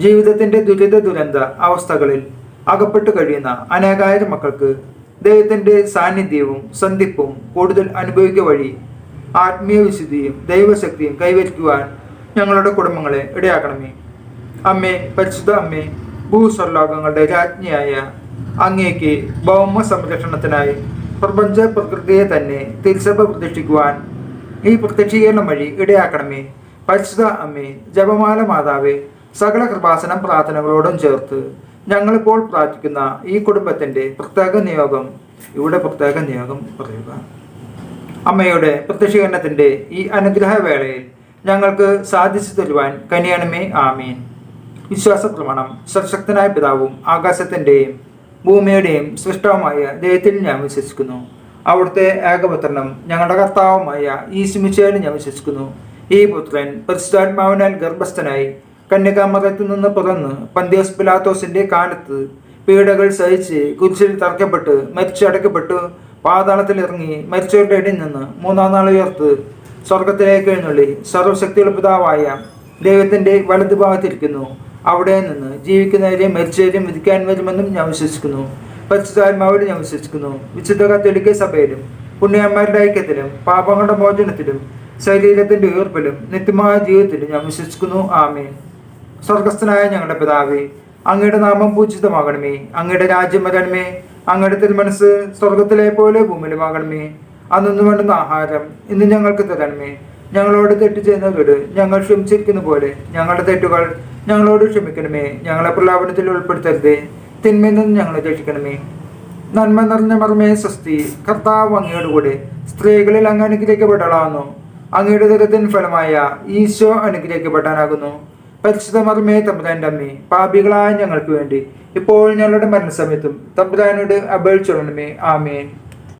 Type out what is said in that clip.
ജീവിതത്തിന്റെ ദുരിത ദുരന്ത അവസ്ഥകളിൽ അകപ്പെട്ടു കഴിയുന്ന അനേകായിരം മക്കൾക്ക് ദൈവത്തിന്റെ സാന്നിധ്യവും സന്ധിപ്പും കൂടുതൽ അനുഭവിക്കുക വഴി ആത്മീയ വിശുദ്ധിയും ദൈവശക്തിയും കൈവരിക്കുവാൻ ഞങ്ങളുടെ കുടുംബങ്ങളെ ഇടയാക്കണമേ. അമ്മേ പരിശുദ്ധ അമ്മേ ഭൂസ്വർലോകങ്ങളുടെ രാജ്ഞിയായ അങ്ങേക്ക് ഭൗമ സംരക്ഷണത്തിനായി പ്രപഞ്ച പ്രകൃതിയെ തന്നെ തിരിച്ചഭ പ്രതിഷ്ഠിക്കുവാൻ ഈ പ്രത്യക്ഷീകരണം വഴി ഇടയാക്കണമേ. പരിശുദ്ധ അമ്മേ ജപമാല മാതാവേ സകല കൃപാസനം പ്രാർത്ഥനകളോടും ചേർത്ത് ഞങ്ങളിപ്പോൾ പ്രാർത്ഥിക്കുന്ന ഈ കുടുംബത്തിന്റെ പ്രത്യേക നിയോഗം ഇവിടെ പ്രത്യേക നിയോഗം പറയുക. അമ്മയുടെ പ്രത്യക്ഷീകരണത്തിന്റെ ഈ അനുഗ്രഹ വേളയിൽ ഞങ്ങൾക്ക് സാധിച്ചു തരുവാൻ കനിയണമേ ആമീൻ. വിശ്വാസ പ്രമാണം പിതാവും ആകാശത്തിന്റെയും ഭൂമിയുടെയും സൃഷ്ടവുമായ ദൈവത്തിൽ ഞാൻ വിശ്വസിക്കുന്നു. അവിടുത്തെ ഏകപുത്രനും ഞങ്ങളുടെ കർത്താവുമായ ഈ സിമിച്ചയിൽ ഞാൻ വിശ്വസിക്കുന്നു. ഈ പുത്രൻ പരിശുദ്ധാത്മാവിനാൽ ഗർഭസ്ഥനായി കന്യകാമറത്തിൽ നിന്ന് പിറന്ന് പന്തിയോസ് പിലാത്തോസിന്റെ കാലത്ത് പീഡകൾ സഹിച്ച് കുരിശിൽ തറക്കപ്പെട്ട് മരിച്ചടക്കപ്പെട്ടു. പാതാളത്തിൽ ഇറങ്ങി മരിച്ചവരുടെ ഇടയിൽ നിന്ന് മൂന്നാം നാൾ ഉയർത്ത് സ്വർഗത്തിലേക്ക് എഴുന്നള്ളി. സർവശക്തിയുള്ള പിതാവായ ദൈവത്തിന്റെ വലതുഭാഗത്തിരിക്കുന്നു അവിടെ നിന്ന് ജീവിക്കുന്നവരെയും മരിച്ചവരെയും വിധിക്കാൻ വരുമെന്നും ഞാൻ വിശ്വസിക്കുന്നു. പരിശുദ്ധാത്മാവിലും ഞാൻ വിശ്വസിക്കുന്നു. വിശുദ്ധ കത്തോലിക്ക സഭയിലും പുണ്യന്മാരുടെ ഐക്യത്തിലും പാപങ്ങളുടെ മോചനത്തിലും ശരീരത്തിന്റെ ഉയർപ്പിലും നിത്യമായ ജീവിതത്തിലും ഞാൻ വിശ്വസിക്കുന്നു. ആമേ സ്വർഗസ്ഥനായ ഞങ്ങളുടെ പിതാവേ അങ്ങയുടെ നാമം പൂജിതമാകണമേ. അങ്ങയുടെ രാജ്യം വരണമേ. അങ്ങയുടെ തിരുമനസ് സ്വർഗത്തിലെ പോലെ ഭൂമിയിലുമാകണമേ. അന്നു വേണ്ടുന്ന ആഹാരം ഇന്ന് ഞങ്ങൾക്ക് തരണമേ. ഞങ്ങളോട് തെറ്റ് ചെയ്യുന്ന വീട് ഞങ്ങൾ ക്ഷമിച്ചിരിക്കുന്ന പോലെ ഞങ്ങളുടെ തെറ്റുകൾ ഞങ്ങളോട് ക്ഷമിക്കണമേ. ഞങ്ങളെ പ്രലാപനത്തിൽ ഉൾപ്പെടുത്തരുതേ. തിന്മയിൽ നിന്ന് ഞങ്ങളെ രക്ഷിക്കണമേ. നന്മ നിറഞ്ഞ മർമ്മേ സ്വസ്തി. കർത്താവ് അങ്ങയുടെ കൂടെ സ്ത്രീകളിൽ അങ്ങ് അനുഗ്രഹിക്കപ്പെട്ടളാവുന്നു അങ്ങയുടെ ദുരിതത്തിൻ ഫലമായ ഈശോ അനുഗ്രഹിക്കപ്പെടാനാകുന്നു. പരിശുദ്ധ മർമ്മേ തമ്പുരാന്റെ അമ്മേ പാപികളായ ഞങ്ങൾക്ക് വേണ്ടി. ഇപ്പോൾ ഞങ്ങളുടെ മരണസമയത്തും തമ്പുരാനോട് അപേക്ഷിച്ചോളണമേ ആമേൻ.